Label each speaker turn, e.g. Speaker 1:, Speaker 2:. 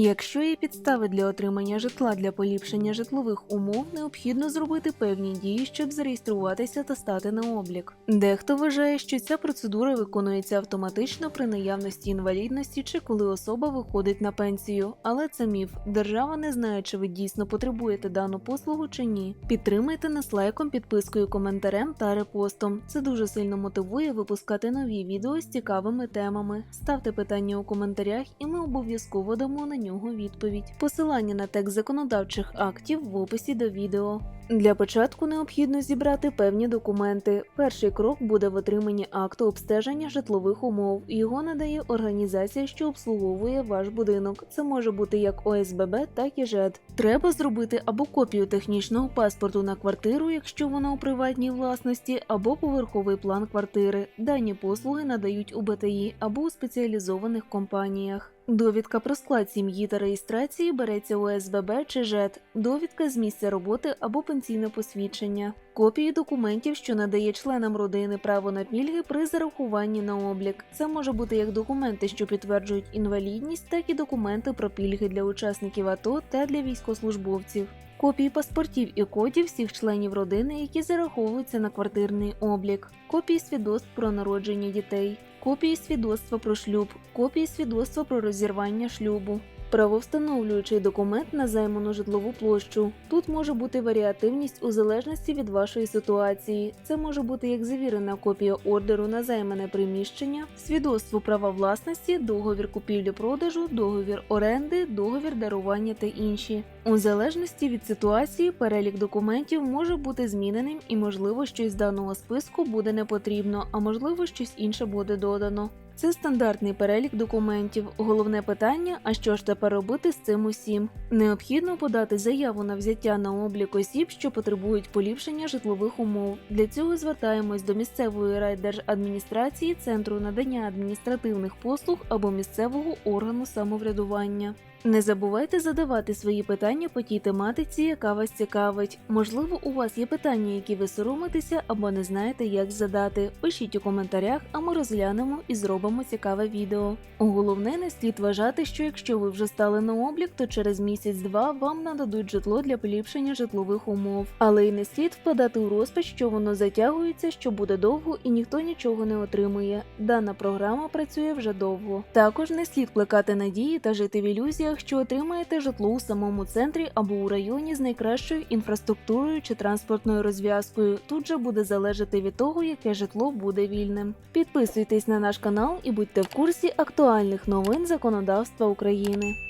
Speaker 1: Якщо є підстави для отримання житла для поліпшення житлових умов, необхідно зробити певні дії, щоб зареєструватися та стати на облік. Дехто вважає, що ця процедура виконується автоматично при наявності інвалідності чи коли особа виходить на пенсію, але це міф. Держава не знає, чи ви дійсно потребуєте дану послугу чи ні. Підтримайте нас лайком, підпискою, коментарем та репостом. Це дуже сильно мотивує випускати нові відео з цікавими темами. Ставте питання у коментарях, і ми обов'язково дамо на нього відповідь. Посилання на текст законодавчих актів в описі до відео. Для початку необхідно зібрати певні документи. Перший крок буде в отриманні акту обстеження житлових умов. Його надає організація, що обслуговує ваш будинок. Це може бути як ОСББ, так і ЖЕД. Треба зробити або копію технічного паспорту на квартиру, якщо вона у приватній власності, або поверховий план квартири. Дані послуги надають у БТІ або у спеціалізованих компаніях. Довідка про склад сім'ї та реєстрації береться у ОСББ чи ЖЕД, довідка з місця роботи або пенсійне посвідчення, копії документів, що надає членам родини право на пільги при зарахуванні на облік. Це може бути як документи, що підтверджують інвалідність, так і документи про пільги для учасників АТО та для військовослужбовців. Копії паспортів і кодів всіх членів родини, які зараховуються на квартирний облік, копії свідоцтв про народження дітей, копії свідоцтва про шлюб, копії свідоцтва про розірвання шлюбу. Правовстановлюючий документ на займану житлову площу. Тут може бути варіативність у залежності від вашої ситуації. Це може бути як завірена копія ордеру на займане приміщення, свідоцтво права власності, договір купівлі-продажу, договір оренди, договір дарування та інші. У залежності від ситуації перелік документів може бути зміненим і, можливо, щось з даного списку буде не потрібно, а можливо, щось інше буде додано. Це стандартний перелік документів. Головне питання: а що ж тепер робити з цим усім? Необхідно подати заяву на взяття на облік осіб, що потребують поліпшення житлових умов. Для цього звертаємось до місцевої райдержадміністрації, центру надання адміністративних послуг або місцевого органу самоврядування. Не забувайте задавати свої питання по тій тематиці, яка вас цікавить. Можливо, у вас є питання, які ви соромитеся або не знаєте, як задати. Пишіть у коментарях, а ми розглянемо і зробимо цікаве відео. Головне, не слід вважати, що якщо ви вже стали на облік, то через місяць-два вам нададуть житло для поліпшення житлових умов. Але й не слід впадати у розпач, що воно затягується, що буде довго і ніхто нічого не отримує. Дана програма працює вже довго. Також не слід плекати надії та жити в ілюзіях, що отримаєте житло у самому центрі або у районі з найкращою інфраструктурою чи транспортною розв'язкою. Тут же буде залежати від того, яке житло буде вільним. Підписуйтесь на наш канал і будьте в курсі актуальних новин законодавства України.